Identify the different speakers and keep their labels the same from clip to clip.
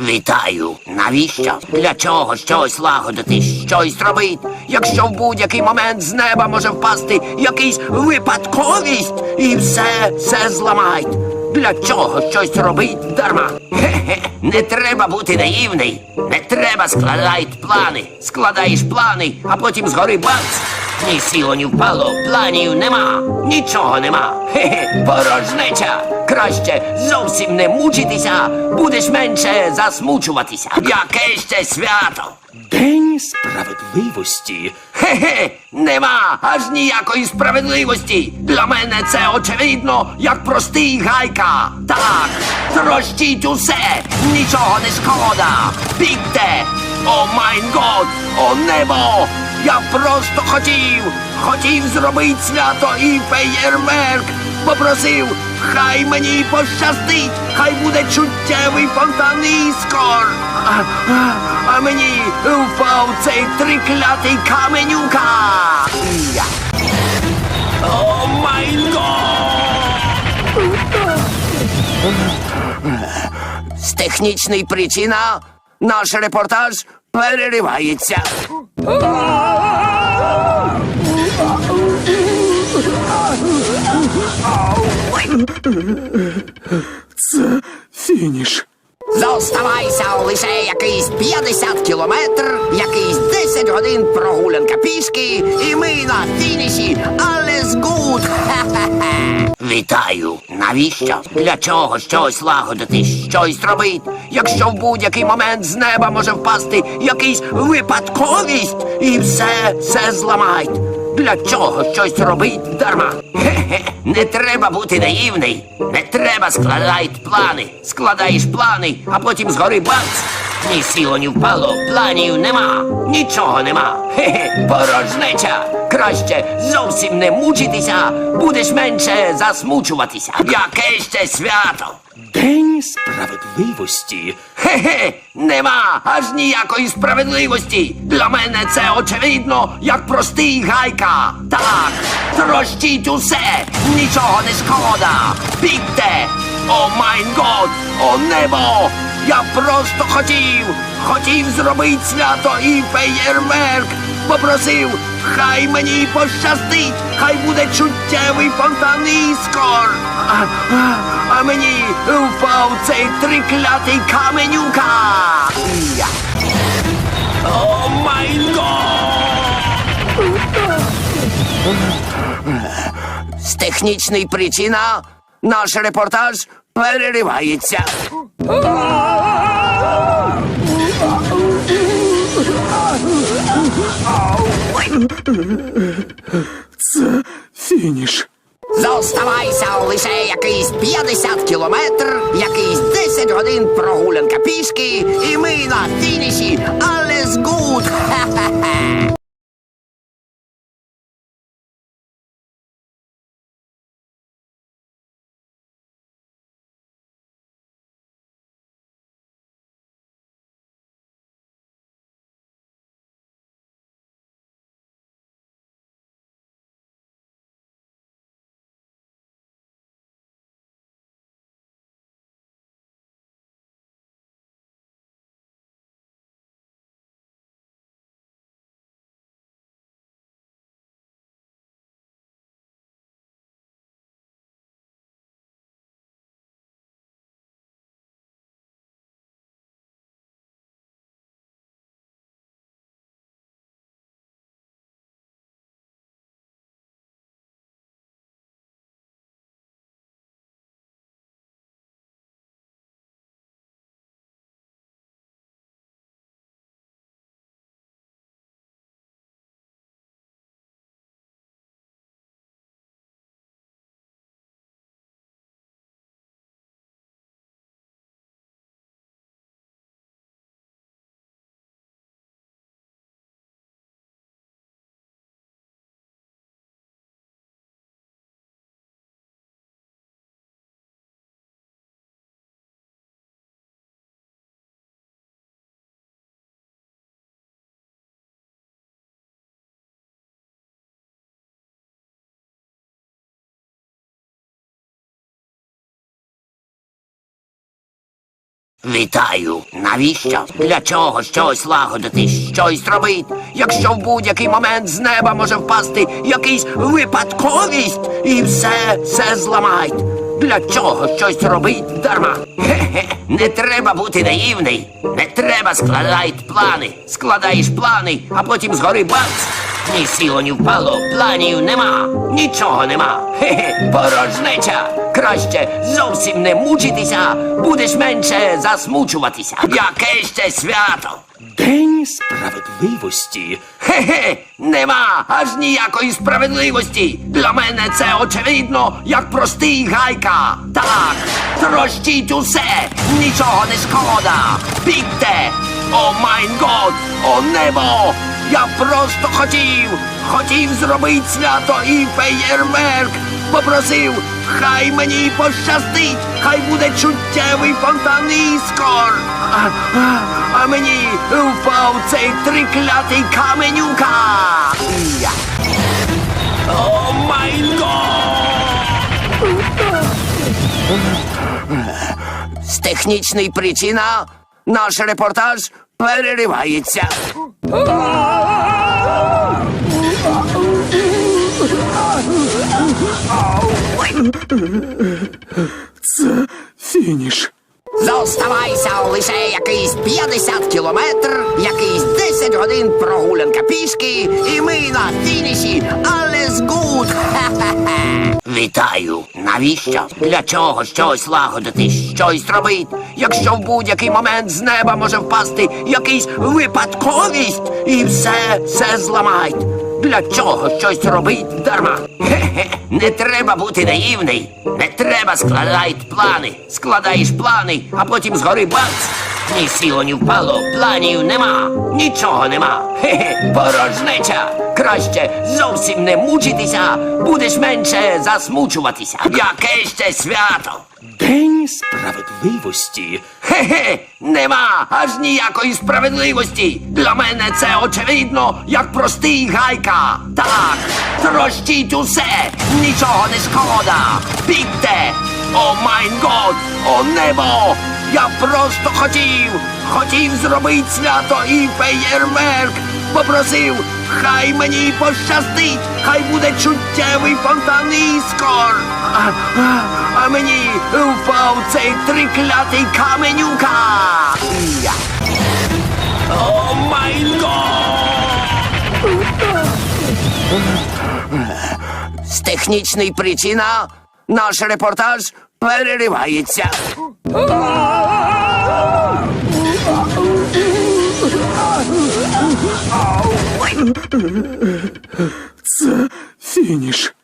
Speaker 1: Вітаю. Навіщо? Для чого щось лагодити, щось робити, якщо в будь-який момент з неба може впасти якийсь випадковість і все, все зламають. Для чого щось робить дарма? Хе-хе, не треба бути наївний. Не треба складати плани. Складаєш плани, а потім згори бац. Ні сіло, ні впало, планів нема, нічого нема. Хе-хе, порожнеча. Краще зовсім не мучитися, будеш менше засмучуватися. Яке ще свято?
Speaker 2: День справедливості.
Speaker 1: Хе-хе, нема аж ніякої справедливості. Для мене це очевидно, як простий гайка. Так, трощіть усе, нічого не шкода. Бігте! О майн год, о небо! Я просто хотів, хотів зробити свято і феєрверк. Попросив, хай мені пощастить, хай буде чуттєвий фонтан іскор. А, а, мені впав цей триклятий каменюка. О май гот! З технічної причина наш репортаж переривається.
Speaker 2: Фініш.
Speaker 1: Зоставайся лише якийсь 50 кілометр, якийсь 10 годин прогулянка пішки, і ми на фініші. Alles good! Хе-хе-хе. Вітаю! Навіщо? Для чого щось лагодити, щось робити, якщо в будь-який момент з неба може впасти якийсь випадковість і все, все зламають. Для чого щось робить дарма? Хе-хе, не треба бути наївний. Не треба складати плани. Складаєш плани, а потім згори бац. Ні сіло, ні впало, планів нема, нічого нема. Хе-хе, порожнеча. Краще зовсім не мучитися, будеш менше засмучуватися. Яке ще свято?
Speaker 2: День справедливості.
Speaker 1: Хе-хе, нема аж ніякої справедливості. Для мене це очевидно, як простий гайка. Так, трощіть усе, нічого не шкода. Бігте! О майн год, о небо! Я просто хотів, хотів зробити свято і феєрверк. Попросив, хай мені пощастить, хай буде чуттєвий фонтан іскор. А, а, а мені впав цей триклятий каменюка. О май! З технічної причина наш репортаж переривається.
Speaker 2: Фініш.
Speaker 1: Вітаю! Навіщо? Для чого щось лагодити, щось робити? Якщо в будь-який момент з неба може впасти якийсь випадковість і все, все зламають. Для чого щось робить дарма? Хе-хе, не треба бути наївний. Не треба складати плани. Складаєш плани, а потім згори бац. Ні сіло, ні впало, планів нема, нічого нема. Хе-хе, порожнеча. Краще зовсім не мучитися, будеш менше засмучуватися. Яке ще свято?
Speaker 2: День справедливості.
Speaker 1: Хе-хе, нема аж ніякої справедливості. Для мене це очевидно, як простий гайка. Так, трощіть усе, нічого не шкода. Бігте! О майн год, о небо! Я просто хотів, хотів зробити свято і феєрверк. Попросив, хай мені пощастить, хай буде чуттєвий фонтан іскор. А, а, а мені впав цей триклятий каменюка. О май! З технічної причина наш репортаж переривається.
Speaker 2: Фініш.
Speaker 1: Зоставайся лише якийсь 50 кілометр, якийсь 10 годин прогулянка пішки, і ми на фініші. Але згуд! Вітаю! Навіщо? Для чого щось лагодити, щось робити? Якщо в будь-який момент з неба може впасти якийсь випадковість, і все, все зламають. Для чого щось робить дарма? Хе-хе, не треба бути наївний. Не треба складати плани. Складаєш плани, а потім згори бац. Ні сіло, ні впало, планів нема, нічого нема. Хе-хе, порожнеча. Краще зовсім не мучитися, будеш менше засмучуватися. Яке ще свято?
Speaker 2: День справедливості.
Speaker 1: Хе-хе, нема аж ніякої справедливості. Для мене це очевидно, як простий гайка. Так, трощіть усе, нічого не шкода. Бігте! О майн год, о небо! Я просто хотів, хотів зробити свято і феєрверк. Попросив, хай мені пощастить, хай буде чуттєвий фонтан іскор. А, а, а мені впав цей триклятий каменюка. О май! З технічної причина наш репортаж переривається.
Speaker 2: Фініш.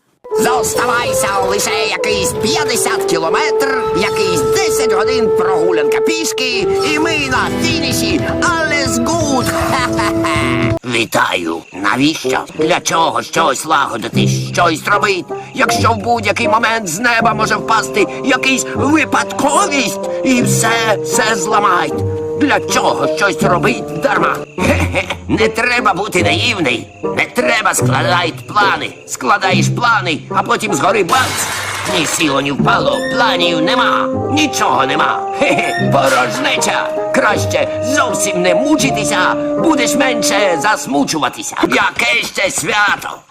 Speaker 1: Зоставайся лише якийсь 50 кілометр, якийсь 10 годин прогулянка пішки, і ми на фініші. Але згуд! Вітаю! Навіщо? Для чого щось лагодити, щось робити? Якщо в будь-який момент з неба може впасти якийсь випадковість, і все, все зламають. Для чого щось робить дарма? Хе-хе, не треба бути наївний. Не треба складати плани. Складаєш плани, а потім згори бац. Ні сіло, ні впало, планів нема, нічого нема. Хе-хе, порожнеча. Краще зовсім не мучитися, будеш менше засмучуватися. Яке ще свято?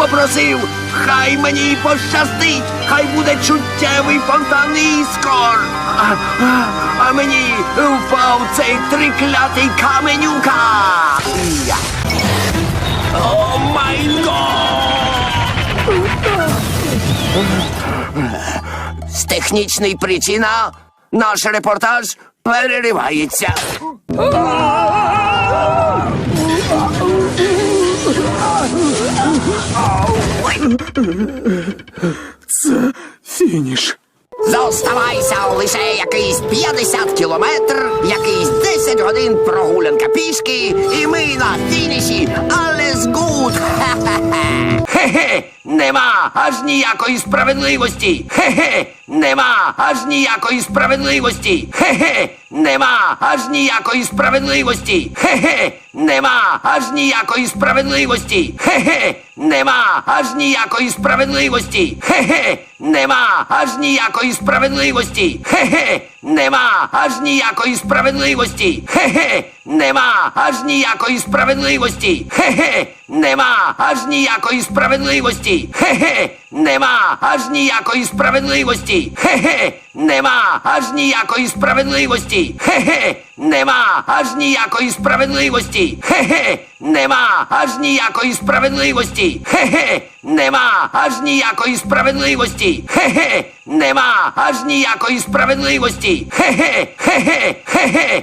Speaker 1: Попросив, хай мені пощастить, хай буде чуттєвий фонтан іскор. А, а, а мені впав цей триклятий каменюка. О май! З технічної причина наш репортаж переривається.
Speaker 2: Фініш.
Speaker 1: Зоставайся лише якийсь 50 кілометр, якийсь 10 годин прогулянка пішки, і ми на фініші. Але good! Хе-хе, не нема аж ніякої справедливості. Хе-хе, нема аж ніякої справедливості. Хе-хе, нема аж ніякої справедливості. Хе-хе, нема аж ніякої справедливості. Хе-хе, нема аж ніякої справедливості. Хе-хе, нема аж ніякої справедливості. Хе-хе, нема аж ніякої справедливості. Хе-хе, нема аж ніякої справедливості. Хе-хе, нема аж ніякої справедливості. Хе-хе, нема аж ніякої Хе-хе, нема аж ніякої справедливості. Хе-хе, нема аж ніякої справедливості. Хе-хе, нема аж ніякої справедливості. Хе-хе, нема аж ніякої справедливості. Хе-хе, нема аж ніякої справедливості. Хе-хе, хе-хе, хе-хе.